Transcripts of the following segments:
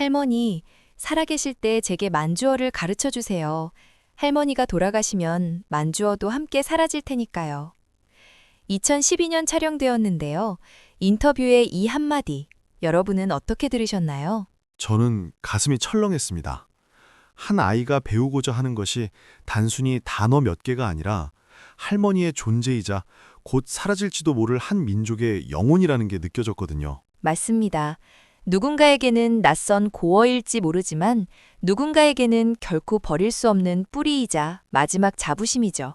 할머니, 살아계실 때 제게 만주어를 가르쳐 주세요. 할머니가 돌아가시면 만주어도 함께 사라질 테니까요. 2012년 촬영되었는데요. 인터뷰의 이 한마디, 여러분은 어떻게 들으셨나요? 저는 가슴이 철렁했습니다. 한 아이가 배우고자 하는 것이 단순히 단어 몇 개가 아니라 할머니의 존재이자 곧 사라질지도 모를 한 민족의 영혼이라는 게 느껴졌거든요. 맞습니다. 누군가에게는 낯선 고어일지 모르지만 누군가에게는 결코 버릴 수 없는 뿌리이자 마지막 자부심이죠.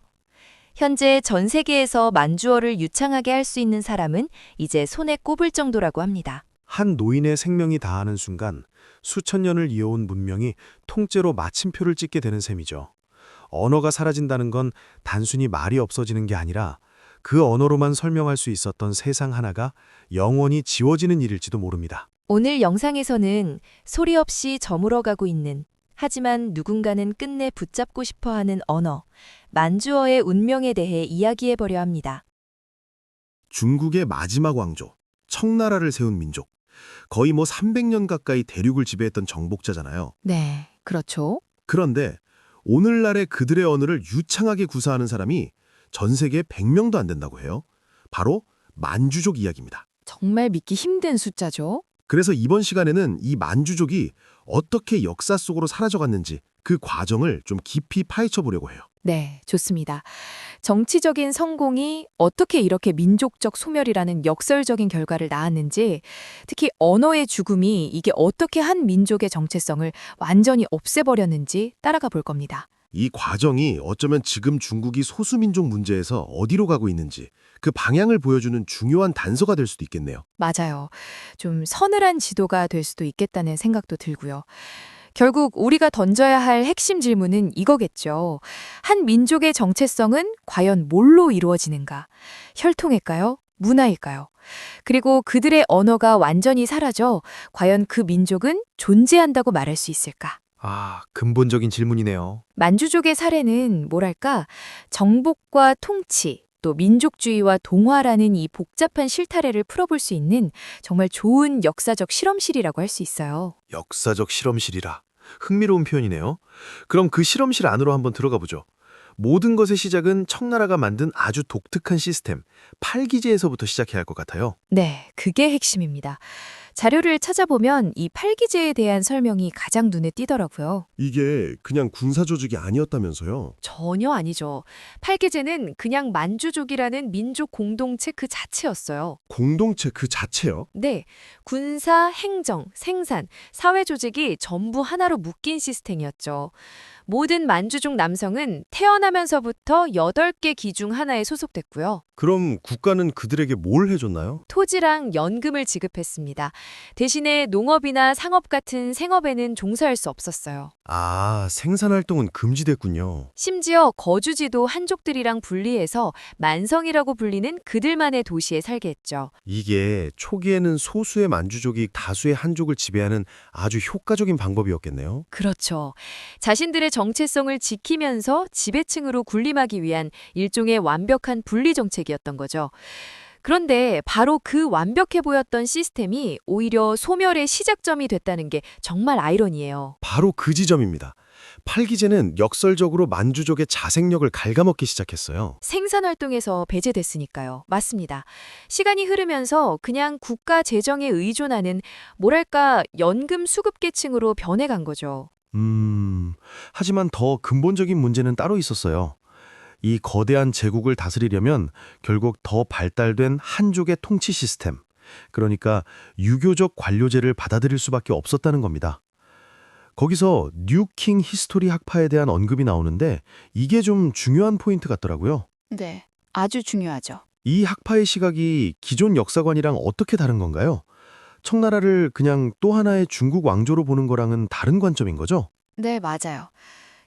현재 전 세계에서 만주어를 유창하게 할 수 있는 사람은 이제 손에 꼽을 정도라고 합니다. 한 노인의 생명이 다하는 순간 수천 년을 이어온 문명이 통째로 마침표를 찍게 되는 셈이죠. 언어가 사라진다는 건 단순히 말이 없어지는 게 아니라 그 언어로만 설명할 수 있었던 세상 하나가 영원히 지워지는 일일지도 모릅니다. 오늘 영상에서는 소리 없이 저물어가고 있는 하지만 누군가는 끝내 붙잡고 싶어 하는 언어, 만주어의 운명에 대해 이야기해보려 합니다. 중국의 마지막 왕조, 청나라를 세운 민족. 거의 뭐 300년 가까이 대륙을 지배했던 정복자잖아요. 네, 그렇죠. 그런데 오늘날의 그들의 언어를 유창하게 구사하는 사람이 전 세계에 100명도 안 된다고 해요. 바로 만주족 이야기입니다. 정말 믿기 힘든 숫자죠. 그래서 이번 시간에는 이 만주족이 어떻게 역사 속으로 사라져갔는지 그 과정을 좀 깊이 파헤쳐 보려고 해요. 네, 좋습니다. 정치적인 성공이 어떻게 이렇게 민족적 소멸이라는 역설적인 결과를 낳았는지, 특히 언어의 죽음이 이게 어떻게 한 민족의 정체성을 완전히 없애버렸는지 따라가 볼 겁니다. 이 과정이 어쩌면 지금 중국이 소수민족 문제에서 어디로 가고 있는지 그 방향을 보여주는 중요한 단서가 될 수도 있겠네요. 맞아요. 좀 서늘한 지도가 될 수도 있겠다는 생각도 들고요. 결국 우리가 던져야 할 핵심 질문은 이거겠죠. 한 민족의 정체성은 과연 뭘로 이루어지는가? 혈통일까요? 문화일까요? 그리고 그들의 언어가 완전히 사라져 과연 그 민족은 존재한다고 말할 수 있을까? 아, 근본적인 질문이네요. 만주족의 사례는 뭐랄까 정복과 통치 또 민족주의와 동화라는 이 복잡한 실타래를 풀어볼 수 있는 정말 좋은 역사적 실험실이라고 할 수 있어요. 역사적 실험실이라. 흥미로운 표현이네요. 그럼 그 실험실 안으로 한번 들어가 보죠. 모든 것의 시작은 청나라가 만든 아주 독특한 시스템, 팔기제에서부터 시작해야 할 것 같아요. 네, 그게 핵심입니다. 자료를 찾아보면 이 팔기제에 대한 설명이 가장 눈에 띄더라고요. 이게 그냥 군사 조직이 아니었다면서요? 전혀 아니죠. 팔기제는 그냥 만주족이라는 민족 공동체 그 자체였어요. 공동체 그 자체요? 네, 군사, 행정, 생산, 사회 조직이 전부 하나로 묶인 시스템이었죠. 모든 만주족 남성은 태어나면서부터 8개 기 중 하나에 소속됐고요. 그럼 국가는 그들에게 뭘 해줬나요? 토지랑 연금을 지급했습니다. 대신에 농업이나 상업 같은 생업에는 종사할 수 없었어요. 아, 생산활동은 금지됐군요. 심지어 거주지도 한족들이랑 분리해서 만성이라고 불리는 그들만의 도시에 살게 했죠. 이게 초기에는 소수의 만주족이 다수의 한족을 지배하는 아주 효과적인 방법이었겠네요. 그렇죠. 자신들의 정체성을 지키면서 지배층으로 군림하기 위한 일종의 완벽한 분리 정책 이었던 거죠. 그런데 바로 그 완벽해 보였던 시스템이 오히려 소멸의 시작점이 됐다는 게 정말 아이러니예요. 바로 그 지점입니다. 팔기제는 역설적으로 만주족의 자생력을 갉아먹기 시작했어요. 생산 활동에서 배제됐으니까요. 맞습니다. 시간이 흐르면서 그냥 국가 재정에 의존하는 뭐랄까 연금 수급 계층으로 변해간 거죠. 음, 하지만 더 근본적인 문제는 따로 있었어요. 이 거대한 제국을 다스리려면 결국 더 발달된 한족의 통치 시스템, 그러니까 유교적 관료제를 받아들일 수밖에 없었다는 겁니다. 거기서 뉴킹 히스토리 학파에 대한 언급이 나오는데 이게 좀 중요한 포인트 같더라고요. 네, 아주 중요하죠. 이 학파의 시각이 기존 역사관이랑 어떻게 다른 건가요? 청나라를 그냥 또 하나의 중국 왕조로 보는 거랑은 다른 관점인 거죠? 네, 맞아요.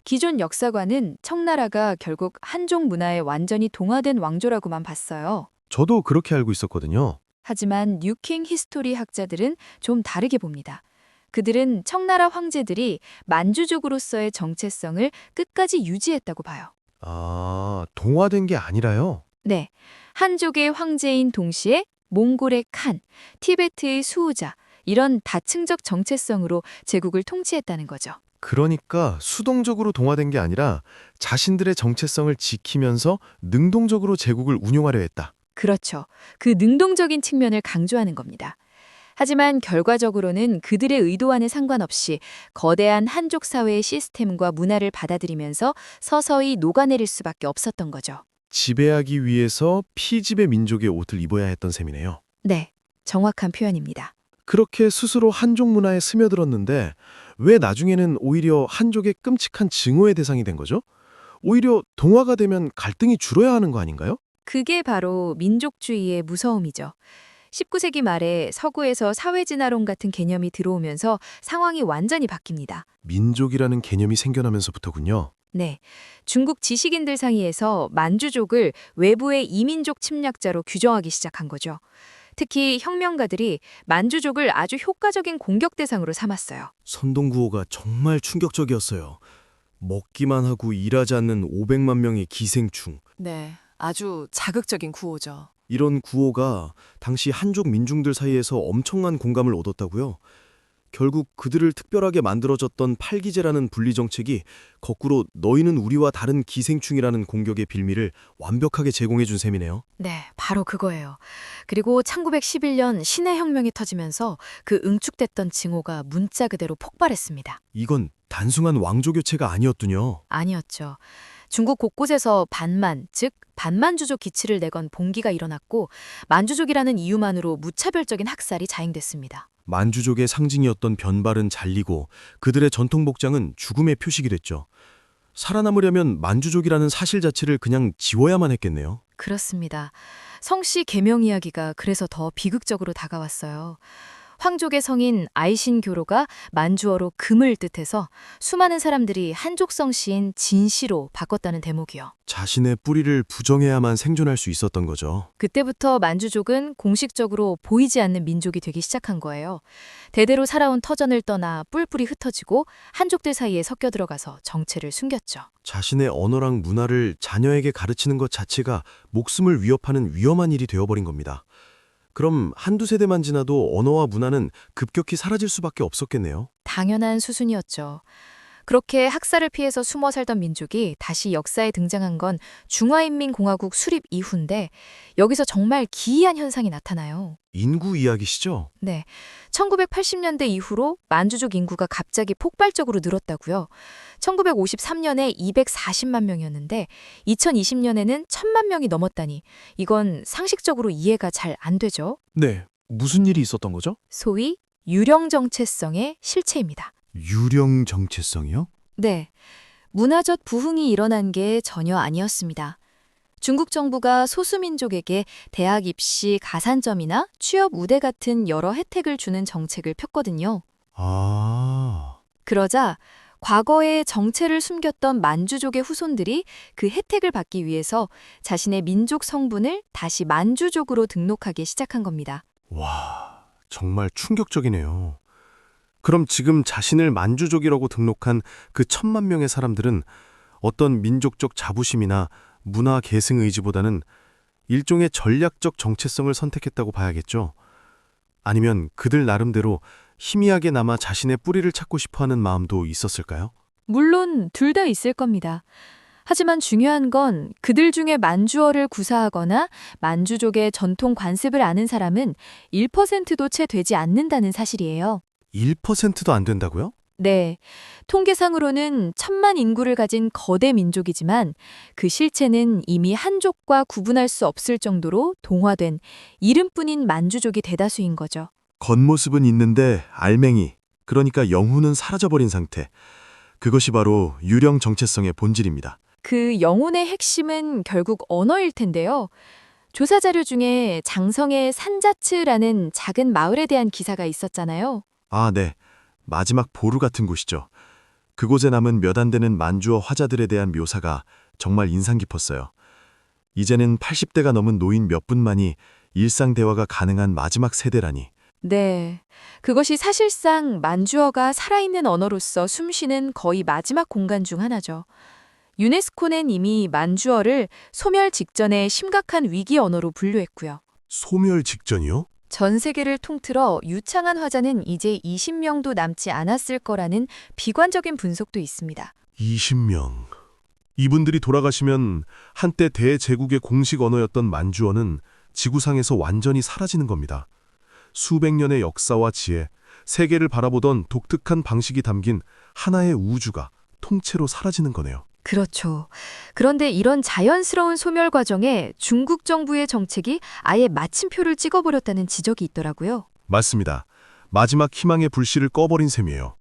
기존 역사관은 청나라가 결국 한족 문화에 완전히 동화된 왕조라고만 봤어요. 저도 그렇게 알고 있었거든요. 하지만 뉴킹 히스토리 학자들은 좀 다르게 봅니다. 그들은 청나라 황제들이 만주족으로서의 정체성을 끝까지 유지했다고 봐요. 아, 동화된 게 아니라요? 네, 한족의 황제인 동시에 몽골의 칸, 티베트의 수호자, 이런 다층적 정체성으로 제국을 통치했다는 거죠. 그러니까 수동적으로 동화된 게 아니라 자신들의 정체성을 지키면서 능동적으로 제국을 운용하려 했다. 그렇죠. 그 능동적인 측면을 강조하는 겁니다. 하지만 결과적으로는 그들의 의도와는 상관없이 거대한 한족 사회의 시스템과 문화를 받아들이면서 서서히 녹아내릴 수밖에 없었던 거죠. 지배하기 위해서 피지배 민족의 옷을 입어야 했던 셈이네요. 네, 정확한 표현입니다. 그렇게 스스로 한족 문화에 스며들었는데 왜 나중에는 오히려 한족의 끔찍한 증오의 대상이 된 거죠? 오히려 동화가 되면 갈등이 줄어야 하는 거 아닌가요? 그게 바로 민족주의의 무서움이죠. 19세기 말에 서구에서 사회진화론 같은 개념이 들어오면서 상황이 완전히 바뀝니다. 민족이라는 개념이 생겨나면서부터군요. 네. 중국 지식인들 사이에서 만주족을 외부의 이민족 침략자로 규정하기 시작한 거죠. 특히 혁명가들이 만주족을 아주 효과적인 공격 대상으로 삼았어요. 선동구호가 정말 충격적이었어요. 먹기만 하고 일하지 않는 500만 명의 기생충. 네, 아주 자극적인 구호죠. 이런 구호가 당시 한족 민중들 사이에서 엄청난 공감을 얻었다고요. 결국 그들을 특별하게 만들어졌던 팔기제라는 분리 정책이 거꾸로 너희는 우리와 다른 기생충이라는 공격의 빌미를 완벽하게 제공해 준 셈이네요. 네, 바로 그거예요. 그리고 1911년 신해 혁명이 터지면서 그 응축됐던 징후가 문자 그대로 폭발했습니다. 이건 단순한 왕조 교체가 아니었군요. 아니었죠. 중국 곳곳에서 반만, 즉 반만주족 기치를 내건 봉기가 일어났고 만주족이라는 이유만으로 무차별적인 학살이 자행됐습니다. 만주족의 상징이었던 변발은 잘리고 그들의 전통 복장은 죽음의 표식이 됐죠. 살아남으려면 만주족이라는 사실 자체를 그냥 지워야만 했겠네요. 그렇습니다. 성씨 개명 이야기가 그래서 더 비극적으로 다가왔어요. 황족의 성인 아이신교로가 만주어로 금을 뜻해서 수많은 사람들이 한족 성씨인 진씨로 바꿨다는 대목이요. 자신의 뿌리를 부정해야만 생존할 수 있었던 거죠. 그때부터 만주족은 공식적으로 보이지 않는 민족이 되기 시작한 거예요. 대대로 살아온 터전을 떠나 뿔뿔이 흩어지고 한족들 사이에 섞여 들어가서 정체를 숨겼죠. 자신의 언어랑 문화를 자녀에게 가르치는 것 자체가 목숨을 위협하는 위험한 일이 되어버린 겁니다. 그럼 한두 세대만 지나도 언어와 문화는 급격히 사라질 수밖에 없었겠네요. 당연한 수순이었죠. 그렇게 학살을 피해서 숨어 살던 민족이 다시 역사에 등장한 건 중화인민공화국 수립 이후인데 여기서 정말 기이한 현상이 나타나요. 인구 이야기시죠? 네. 1980년대 이후로 만주족 인구가 갑자기 폭발적으로 늘었다고요. 1953년에 240만 명이었는데 2020년에는 1000만 명이 넘었다니 이건 상식적으로 이해가 잘 안 되죠. 네. 무슨 일이 있었던 거죠? 소위 유령 정체성의 실체입니다. 유령 정체성이요? 네. 문화적 부흥이 일어난 게 전혀 아니었습니다. 중국 정부가 소수민족에게 대학 입시 가산점이나 취업 우대 같은 여러 혜택을 주는 정책을 폈거든요. 아, 그러자 과거에 정체를 숨겼던 만주족의 후손들이 그 혜택을 받기 위해서 자신의 민족 성분을 다시 만주족으로 등록하기 시작한 겁니다. 와, 정말 충격적이네요. 그럼 지금 자신을 만주족이라고 등록한 그 천만 명의 사람들은 어떤 민족적 자부심이나 문화 계승 의지보다는 일종의 전략적 정체성을 선택했다고 봐야겠죠. 아니면 그들 나름대로 희미하게 남아 자신의 뿌리를 찾고 싶어 하는 마음도 있었을까요? 물론 둘 다 있을 겁니다. 하지만 중요한 건 그들 중에 만주어를 구사하거나 만주족의 전통 관습을 아는 사람은 1%도 채 되지 않는다는 사실이에요. 1%도 안 된다고요? 네. 통계상으로는 천만 인구를 가진 거대 민족이지만 그 실체는 이미 한족과 구분할 수 없을 정도로 동화된 이름뿐인 만주족이 대다수인 거죠. 겉모습은 있는데 알맹이, 그러니까 영혼은 사라져버린 상태. 그것이 바로 유령 정체성의 본질입니다. 그 영혼의 핵심은 결국 언어일 텐데요. 조사 자료 중에 장성의 산자츠라는 작은 마을에 대한 기사가 있었잖아요. 아, 네. 마지막 보루 같은 곳이죠. 그곳에 남은 몇 안 되는 만주어 화자들에 대한 묘사가 정말 인상 깊었어요. 이제는 80대가 넘은 노인 몇 분만이 일상 대화가 가능한 마지막 세대라니. 네. 그것이 사실상 만주어가 살아있는 언어로서 숨쉬는 거의 마지막 공간 중 하나죠. 유네스코는 이미 만주어를 소멸 직전의 심각한 위기 언어로 분류했고요. 소멸 직전이요? 전 세계를 통틀어 유창한 화자는 이제 20명도 남지 않았을 거라는 비관적인 분석도 있습니다. 20명. 이분들이 돌아가시면 한때 대제국의 공식 언어였던 만주어는 지구상에서 완전히 사라지는 겁니다. 수백 년의 역사와 지혜, 세계를 바라보던 독특한 방식이 담긴 하나의 우주가 통째로 사라지는 거네요. 그렇죠. 그런데 이런 자연스러운 소멸 과정에 중국 정부의 정책이 아예 마침표를 찍어버렸다는 지적이 있더라고요. 맞습니다. 마지막 희망의 불씨를 꺼버린 셈이에요.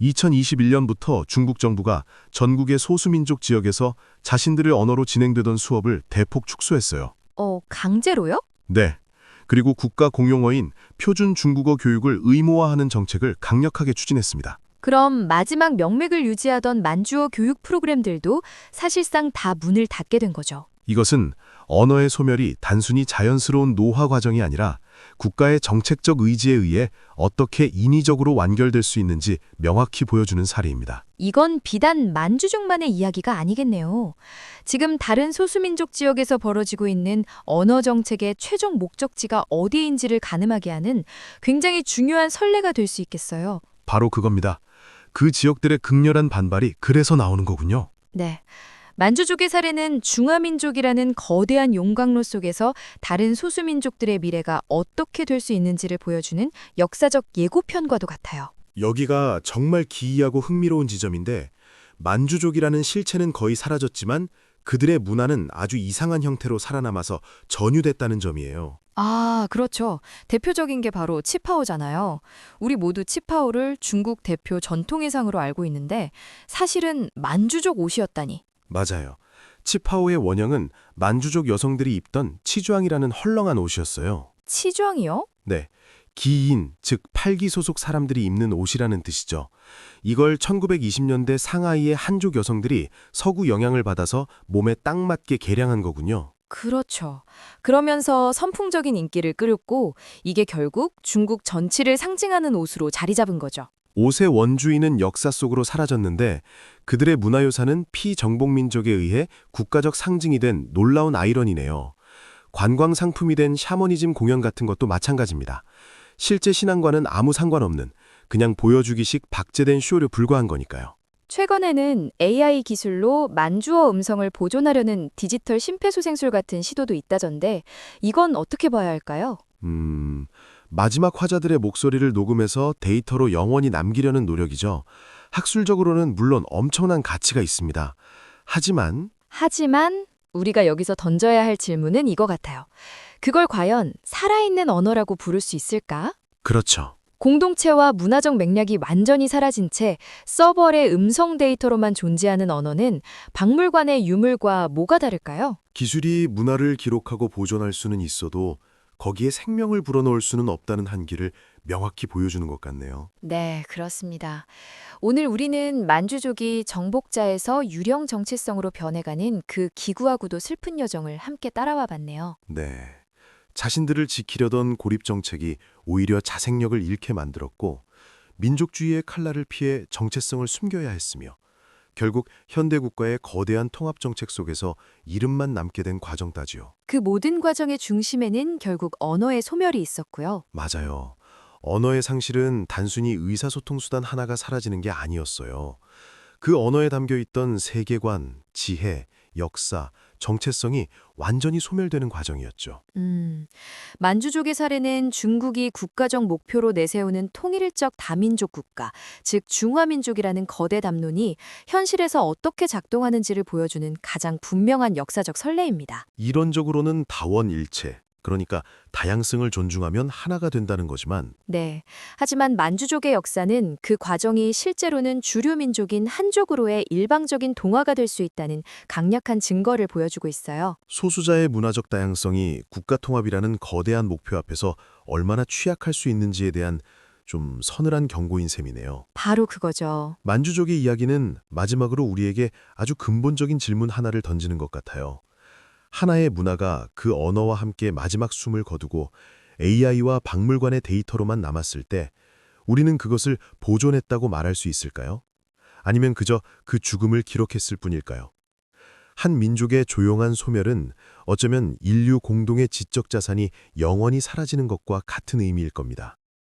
2021년부터 중국 정부가 전국의 소수민족 지역에서 자신들의 언어로 진행되던 수업을 대폭 축소했어요. 어, 강제로요? 네. 그리고 국가 공용어인 표준 중국어 교육을 의무화하는 정책을 강력하게 추진했습니다. 그럼 마지막 명맥을 유지하던 만주어 교육 프로그램들도 사실상 다 문을 닫게 된 거죠. 이것은 언어의 소멸이 단순히 자연스러운 노화 과정이 아니라 국가의 정책적 의지에 의해 어떻게 인위적으로 완결될 수 있는지 명확히 보여주는 사례입니다. 이건 비단 만주족만의 이야기가 아니겠네요. 지금 다른 소수민족 지역에서 벌어지고 있는 언어 정책의 최종 목적지가 어디인지를 가늠하게 하는 굉장히 중요한 선례가 될 수 있겠어요. 바로 그겁니다. 그 지역들의 극렬한 반발이 그래서 나오는 거군요. 네. 만주족의 사례는 중화민족이라는 거대한 용광로 속에서 다른 소수민족들의 미래가 어떻게 될 수 있는지를 보여주는 역사적 예고편과도 같아요. 여기가 정말 기이하고 흥미로운 지점인데 만주족이라는 실체는 거의 사라졌지만 그들의 문화는 아주 이상한 형태로 살아남아서 전유됐다는 점이에요. 아, 그렇죠. 대표적인 게 바로 치파오잖아요. 우리 모두 치파오를 중국 대표 전통의상으로 알고 있는데 사실은 만주족 옷이었다니. 맞아요. 치파오의 원형은 만주족 여성들이 입던 치주앙이라는 헐렁한 옷이었어요. 치주앙이요? 네. 기인, 즉 팔기 소속 사람들이 입는 옷이라는 뜻이죠. 이걸 1920년대 상하이의 한족 여성들이 서구 영향을 받아서 몸에 딱 맞게 개량한 거군요. 그렇죠. 그러면서 선풍적인 인기를 끌었고 이게 결국 중국 전치를 상징하는 옷으로 자리 잡은 거죠. 옷의 원주인은 역사 속으로 사라졌는데 그들의 문화유산은 피정복민족에 의해 국가적 상징이 된 놀라운 아이러니네요. 관광 상품이 된 샤머니즘 공연 같은 것도 마찬가지입니다. 실제 신앙과는 아무 상관없는 그냥 보여주기식 박제된 쇼를 불과한 거니까요. 최근에는 AI 기술로 만주어 음성을 보존하려는 디지털 심폐소생술 같은 시도도 있다던데 이건 어떻게 봐야 할까요? 음, 마지막 화자들의 목소리를 녹음해서 데이터로 영원히 남기려는 노력이죠. 학술적으로는 물론 엄청난 가치가 있습니다. 하지만 하지만 우리가 여기서 던져야 할 질문은 이거 같아요. 그걸 과연 살아있는 언어라고 부를 수 있을까? 그렇죠. 공동체와 문화적 맥락이 완전히 사라진 채 서버의 음성 데이터로만 존재하는 언어는 박물관의 유물과 뭐가 다를까요? 기술이 문화를 기록하고 보존할 수는 있어도 거기에 생명을 불어넣을 수는 없다는 한계를 명확히 보여주는 것 같네요. 네, 그렇습니다. 오늘 우리는 만주족이 정복자에서 유령 정체성으로 변해가는 그 기구하고도 슬픈 여정을 함께 따라와 봤네요. 네. 자신들을 지키려던 고립 정책이 오히려 자생력을 잃게 만들었고 민족주의의 칼날을 피해 정체성을 숨겨야 했으며 결국 현대 국가의 거대한 통합 정책 속에서 이름만 남게 된 과정따지요. 그 모든 과정의 중심에는 결국 언어의 소멸이 있었고요. 맞아요. 언어의 상실은 단순히 의사소통 수단 하나가 사라지는 게 아니었어요. 그 언어에 담겨 있던 세계관, 지혜, 역사, 정체성이 완전히 소멸되는 과정이었죠. 음, 만주족의 사례는 중국이 국가적 목표로 내세우는 통일적 다민족 국가, 즉 중화민족이라는 거대 담론이 현실에서 어떻게 작동하는지를 보여주는 가장 분명한 역사적 선례입니다. 이론적으로는 다원일체, 그러니까 다양성을 존중하면 하나가 된다는 거지만 네. 하지만 만주족의 역사는 그 과정이 실제로는 주류 민족인 한족으로의 일방적인 동화가 될 수 있다는 강력한 증거를 보여주고 있어요. 소수자의 문화적 다양성이 국가 통합이라는 거대한 목표 앞에서 얼마나 취약할 수 있는지에 대한 좀 서늘한 경고인 셈이네요. 바로 그거죠. 만주족의 이야기는 마지막으로 우리에게 아주 근본적인 질문 하나를 던지는 것 같아요. 하나의 문화가 그 언어와 함께 마지막 숨을 거두고 AI와 박물관의 데이터로만 남았을 때 우리는 그것을 보존했다고 말할 수 있을까요? 아니면 그저 그 죽음을 기록했을 뿐일까요? 한 민족의 조용한 소멸은 어쩌면 인류 공동의 지적 자산이 영원히 사라지는 것과 같은 의미일 겁니다.